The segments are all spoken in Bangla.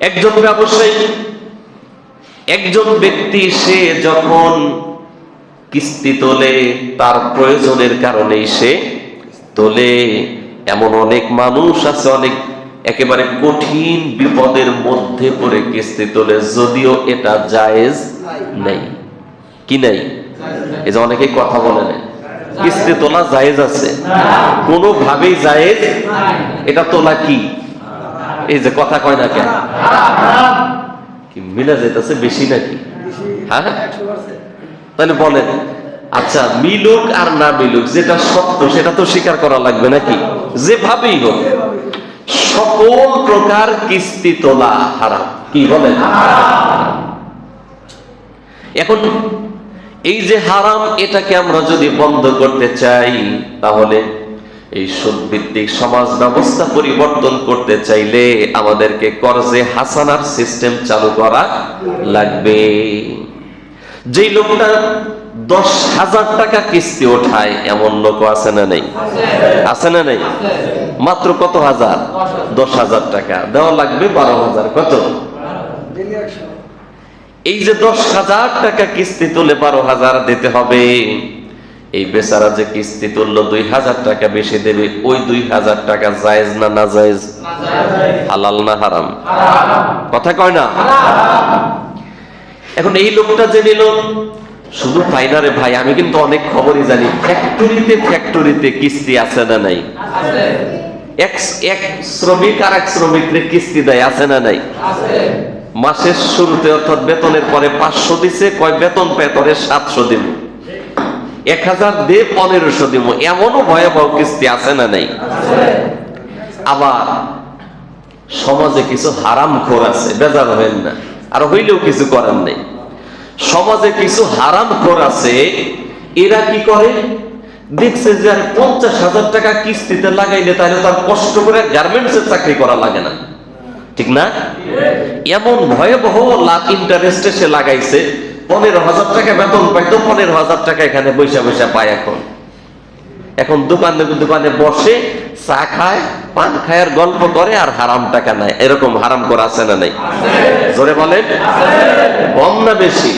একজন ব্যবসায়ী, একজন ব্যক্তি, সে যখন কিস্তি তোলে, তার প্রয়োজনের কারণেই সে তোলে। এমন অনেক মানুষ আছে, অনেক একেবারে কঠিন বিপদের মধ্যে পড়ে কিস্তি তোলে, যদিও এটা জায়েজ নেই। কি নেই? এই যে অনেকেই কথা বলে নেই কিস্তি তোলা জায়েজ আছে? কোনোভাবেই জায়েজ? এটা তোলা কি? এই যে কথা কয় না কেন? কি মিলা যেতেছে বেশি নাকি? হ্যাঁ? তাহলে বলেন আচ্ছা মিলুক আর না মিলুক যেটা সত্য সেটা তো স্বীকার করা লাগবে নাকি? যেভাবেই হোক সকল প্রকার কিস্তি তোলা হারাম। কি বলেন? এখন এই যে হারাম এটাকে আমরা যদি বন্ধ করতে চাই তাহলে এই সুদ ভিত্তিক সমাজ ব্যবস্থা পরিবর্তন করতে চাইলে আমাদেরকে কর্জে হাসানার সিস্টেম চালু করা লাগবে। যেই লোকটা দশ হাজার টাকা কিস্তি ওঠায়, এমন লোক আছে না নেই? আছে না নেই? মাত্র কত হাজার? দশ হাজার টাকা। দেওয়া লাগবে বারো হাজার। কত? এই যে দশ হাজার টাকা কিস্তি তুলে বারো হাজার দিতে হবে। এই বেচারা যে কিস্তি তুললো দুই হাজার টাকা বেশি দেবে, ওই দুই হাজার টাকা জায়েজ না না জায়েজ? হালাল না হারাম? কথা কয় না? এখন এই লোকটা যে নিল, শুধু তাই না রে ভাই, আমি কিন্তু অনেক খবরই জানি, ফ্যাক্টরিতে ফ্যাক্টরিতে কিস্তি আছে না নাই? এক এক শ্রমিক আর এক শ্রমিকরে কিস্তি দেয়, আছে না নাই? মাসের শুরুতে অর্থাৎ বেতনের পরে পাঁচশো দিছে, কয় বেতন পায়, তোরে সাতশো দিব। এক হাজার দে পনেরোশো দিব। এমনও ভয়াবহ কিস্তি আছে না নাই? আবার সমাজে কিছু হারাম খোর আছে, বেজার হইল না। আর হইলেও কিছু করার নেই। সমাজে কিছু হারাম খোর আছে, এরা কি করে? দেখছে যে আর পঞ্চাশ হাজার টাকা কিস্তিতে লাগাইলে তাহলে তার কষ্ট করে গার্মেন্টসের চাকরি করা লাগে না। ঠিক না? এমন ভয়াবহ লাভ ইন্টারেস্টে সে লাগাইছে পনেরো হাজার টাকা বেতন পাইতো পনেরো হাজার টাকা এখানে বৈশা বৈশা পায় এখন। এখন দোকানে দোকানে বসে চা খায়, পান খায় আর গল্প করে আর হারাম টাকা নাই এরকম হারাম করা আছে না নাই? জোরে বলেন? কম না বেশি?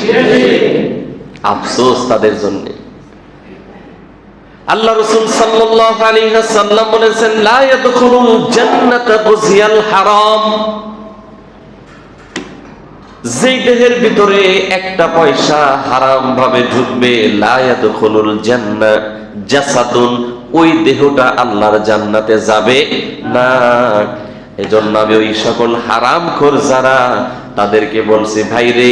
আফসোস তাদের জন্য। আল্লাহ রসুল ওয়াসাল্লাম বলেছেন, লা ইয়াদখুলুল জান্নাতা বুজিয়াল হারাম। যেই দেহের ভিতরে একটা পয়সা হারাম ভাবে ঢুকবে ওই দেহটা আল্লাহর জান্নাতে যাবে না। এজন্য আমি ওই সকল হারাম খোর যারা, তাদেরকে বলছি, ভাইরে,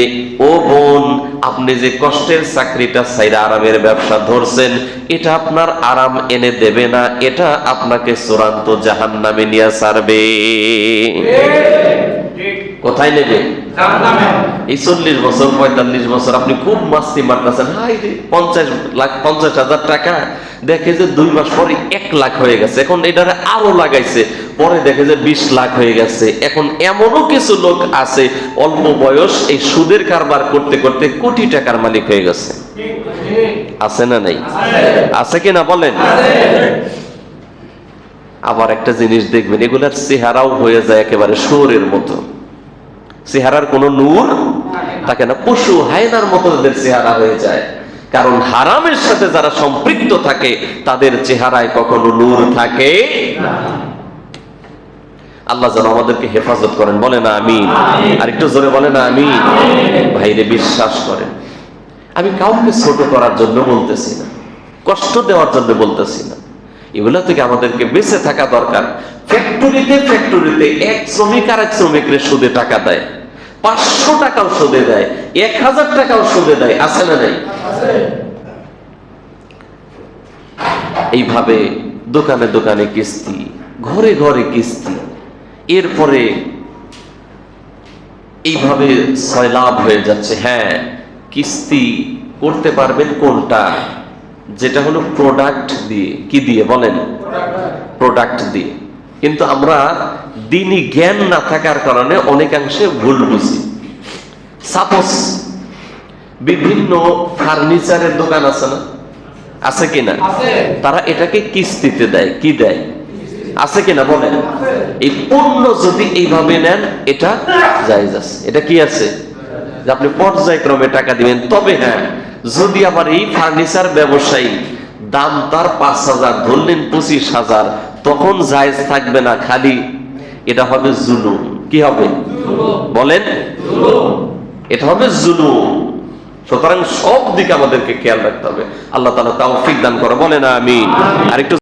ও বোন, আপনি যে কষ্টের চাকরিটা সাইরা আরামের ব্যবসা ধরছেন, এটা আপনার আরাম এনে দেবে না, এটা আপনাকে চূড়ান্ত জাহান নামে নিয়ে সারবে। কোথায় নেবে? এই চল্লিশ বছর পঁয়তাল্লিশ বছর আপনি খুব মাস্তি মারতেছেন। হাই রে পঞ্চাশ লাখ পঞ্চাশ হাজার টাকা। দেখে যে দুই মাস পরে এক লাখ হয়ে গেছে। এখন এটারে আরও লাগাইছে। পরে দেখে যে বিশ লাখ হয়ে গেছে। এখন এমনও কিছু লোক আছে অল্প বয়স এই সুদের কারবার করতে করতে কোটি টাকার মালিক হয়ে গেছে। আছে না নাই? আছে কিনা বলেন? আবার একটা জিনিস দেখবেন এগুলার চেহারাও হয়ে যায় একেবারে শোরের মতো। চেহারার কোন নূর থাকে না। পশু হায়নার মতো তাদের চেহারা হয়ে যায়। কারণ হারামের সাথে যারা সম্পৃক্ত থাকে তাদের চেহারায় কখনো নূর থাকে আল্লাহ যেন আমাদেরকে হেফাজত করেন। বলে না আমি আর একটু জোরে বলে না আমি ভাইরে বিশ্বাস করেন। আমি কাউকে ছোট করার জন্য বলতেছি না। কষ্ট দেওয়ার জন্য বলতেছি না। এগুলো থেকে আমাদেরকে বেঁচে থাকা দরকার। ফ্যাক্টরিতে ফ্যাক্টরিতে এক শ্রমিক আর এক শ্রমিকের সুদে টাকা দেয়। পাঁচশো টাকাও সুদে দেয় এক হাজার টাকাও সুদে দেয় আছে না নাই? এইভাবে দোকানে দোকানে কিস্তি ঘরে ঘরে কিস্তি এরপরে এইভাবে সয়লাভ হয়ে যাচ্ছে। হ্যাঁ কিস্তি করতে পারবেন কোনটা? যেটা হলো প্রোডাক্ট দিয়ে। কি দিয়ে বলেন? প্রোডাক্ট দিয়ে। কিন্তু আমরা দিনই জ্ঞান না থাকার কারণে অনেকাংশে ভুল বুঝি। সাপোজ বিভিন্ন ফার্নিচারের দোকান আছে না? আছে কিনা তারা এটাকে কিস্তিতে দেয়। কি দেয়? আছে কিনা বলেন। এই পণ্য যদি এইভাবে নেন এটা জায়েজ আছে। এটা কি আছে? যে আপনি পর্যায়ক্রমে টাকা দিবেন। তবে হ্যাঁ যদি আবার এই ফার্নিচার ব্যবসায়ী দাম তার পাঁচ হাজার ধরলেন পঁচিশ হাজার তখন জায়জ থাকবে না। খালি এটা হবে জুলুম। কি হবে? বলেন। এটা হবে জুলুম। সুতরাং সব দিকে আমাদেরকে খেয়াল রাখতে হবে। আল্লাহ তালা তাও দান করে। বলে না আমি আরেকটু